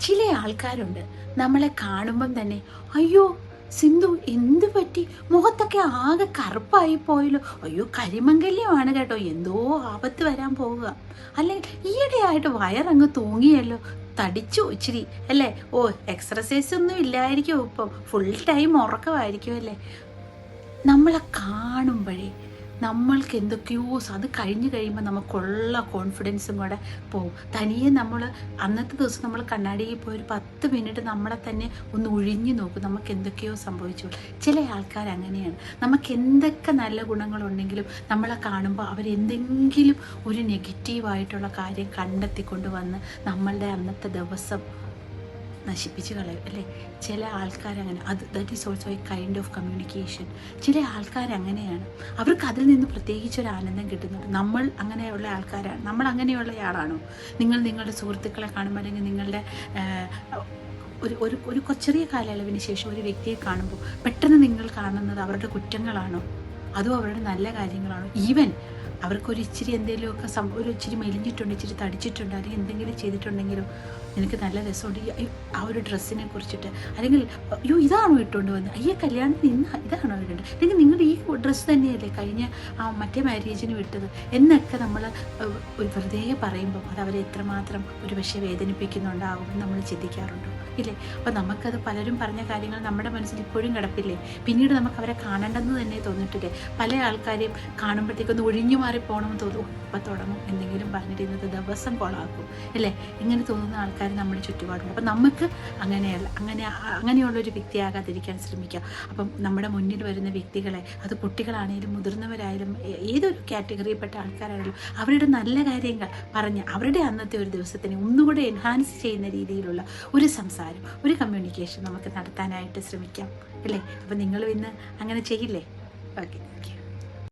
ചില ആൾക്കാരുണ്ട് നമ്മളെ കാണുമ്പം തന്നെ അയ്യോ സിന്ധു എന്ത് പറ്റി? മുഖത്തൊക്കെ ആകെ കറുപ്പായി പോയല്ലോ. അയ്യോ കരിമംഗല്യമാണ് കേട്ടോ. എന്തോ ആപത്ത് വരാൻ പോവുക. അല്ലെങ്കിൽ ഈയിടെയായിട്ട് വയറങ്ങ് തൂങ്ങിയല്ലോ. തടിച്ചു ഇച്ചിരി അല്ലേ? ഓ എക്സർസൈസ് ഒന്നും ഇല്ലായിരിക്കും ഇപ്പം. ഫുൾ ടൈം ഉറക്കമായിരിക്കും അല്ലേ? നമ്മളെ കാണുമ്പോഴേ നമ്മൾക്ക് എന്തൊക്കെയോ അത് കഴിഞ്ഞ് കഴിയുമ്പോൾ നമുക്കുള്ള കോൺഫിഡൻസും കൂടെ പോവും. തനിയെ നമ്മൾ അന്നത്തെ ദിവസം നമ്മൾ കണ്ണാടിയിൽ പോയി ഒരു പത്ത് മിനിറ്റ് നമ്മളെ തന്നെ ഒന്ന് ഒഴിഞ്ഞു നോക്കും നമുക്ക് എന്തൊക്കെയോ സംഭവിച്ചു. ചില ആൾക്കാർ അങ്ങനെയാണ്. നമുക്ക് എന്തൊക്കെ നല്ല ഗുണങ്ങളുണ്ടെങ്കിലും നമ്മളെ കാണുമ്പോൾ അവരെന്തെങ്കിലും ഒരു നെഗറ്റീവായിട്ടുള്ള കാര്യം കണ്ടെത്തിക്കൊണ്ട് വന്ന് നമ്മളുടെ അന്നത്തെ ദിവസം നശിപ്പിച്ച് കളയും അല്ലേ? ചില ആൾക്കാരങ്ങനെ അത് that is also a kind of communication ചില ആൾക്കാർ അങ്ങനെയാണ് അവർക്ക് അതിൽ നിന്ന് പ്രത്യേകിച്ച് ഒരു ആനന്ദം കിട്ടുന്നുണ്ട്. നമ്മൾ അങ്ങനെയുള്ള ആൾക്കാരാണ്. നമ്മൾ അങ്ങനെയുള്ള ആളാണോ നിങ്ങൾ നിങ്ങളുടെ സുഹൃത്തുക്കളെ കാണുമ്പോൾ അല്ലെങ്കിൽ നിങ്ങളുടെ ഒരു ഒരു ഒരു ചെറിയ കാലയളവിന് ശേഷം ഒരു വ്യക്തിയെ കാണുമ്പോൾ പെട്ടെന്ന് നിങ്ങൾ കാണുന്നത് അവരുടെ കുറ്റങ്ങളാണോ? അതോ അവരുടെ നല്ല കാര്യങ്ങളാണ്. ഈവൻ അവർക്കൊരു ഇച്ചിരി എന്തെങ്കിലുമൊക്കെ ഒരു ഇച്ചിരി മെലിഞ്ഞിട്ടുണ്ട് ഇച്ചിരി തടിച്ചിട്ടുണ്ട് അല്ലെങ്കിൽ എന്തെങ്കിലും ചെയ്തിട്ടുണ്ടെങ്കിലും നിനക്ക് നല്ല രസമുണ്ട്. ആ ഒരു ഡ്രസ്സിനെ കുറിച്ചിട്ട്. അല്ലെങ്കിൽ അയ്യോ ഇതാണോ ഇട്ടുകൊണ്ട് വന്നത്? അയ്യോ കല്യാണത്തിന് ഇന്ന് ഇതാണോ ഇട്ടുണ്ട് അല്ലെങ്കിൽ നിങ്ങളുടെ ഈ ഡ്രസ്സ് തന്നെയല്ലേ കഴിഞ്ഞ ആ മറ്റേ മാരേജിന് വിട്ടത്? എന്നൊക്കെ നമ്മൾ ഒരു വെറുതെ പറയുമ്പോൾ അത് അവരെ എത്രമാത്രം ഒരു പക്ഷേ വേദനിപ്പിക്കുന്നുണ്ടാകും നമ്മൾ ചിന്തിക്കാറുണ്ടോ. ഇല്ലേ? അപ്പോൾ നമുക്കത് പലരും പറഞ്ഞ കാര്യങ്ങൾ നമ്മുടെ മനസ്സിൽ ഇപ്പോഴും കിടപ്പില്ലേ? പിന്നീട് നമുക്ക് അവരെ കാണണ്ടെന്ന് തന്നെ തോന്നിട്ടില്ലേ പല ആൾക്കാരെയും കാണുമ്പോഴത്തേക്കൊന്ന് ഒഴിഞ്ഞു മാറി പോകണമെന്ന് തോന്നും. ഇപ്പം തുടങ്ങും എന്തെങ്കിലും പറഞ്ഞിട്ട് ഇന്നത്തെ ദിവസം കൊളാക്കും അല്ലേ? ഇങ്ങനെ തോന്നുന്ന ആൾക്കാർ നമ്മുടെ ചുറ്റുപാടുണ്ട്. അപ്പം നമുക്ക് അങ്ങനെയല്ല അങ്ങനെ അങ്ങനെയുള്ളൊരു വ്യക്തിയാകാതിരിക്കാൻ ശ്രമിക്കുക. അപ്പം നമ്മുടെ മുന്നിൽ വരുന്ന വ്യക്തികളെ അത് കുട്ടികളാണെങ്കിലും മുതിർന്നവരായാലും ഏതൊരു കാറ്റഗറിയിൽപ്പെട്ട ആൾക്കാരായാലും അവരുടെ നല്ല കാര്യങ്ങൾ പറഞ്ഞ് അവരുടെ അന്നത്തെ ഒരു ദിവസത്തിനെ ഒന്നുകൂടെ എൻഹാൻസ് ചെയ്യുന്ന രീതിയിലുള്ള ഒരു സംസാരം ഒരു കമ്മ്യൂണിക്കേഷൻ നമുക്ക് നടത്താനായിട്ട് ശ്രമിക്കാം. അല്ലേ? അപ്പം നിങ്ങളും ഇന്ന് അങ്ങനെ ചെയ്യില്ലേ? Okay.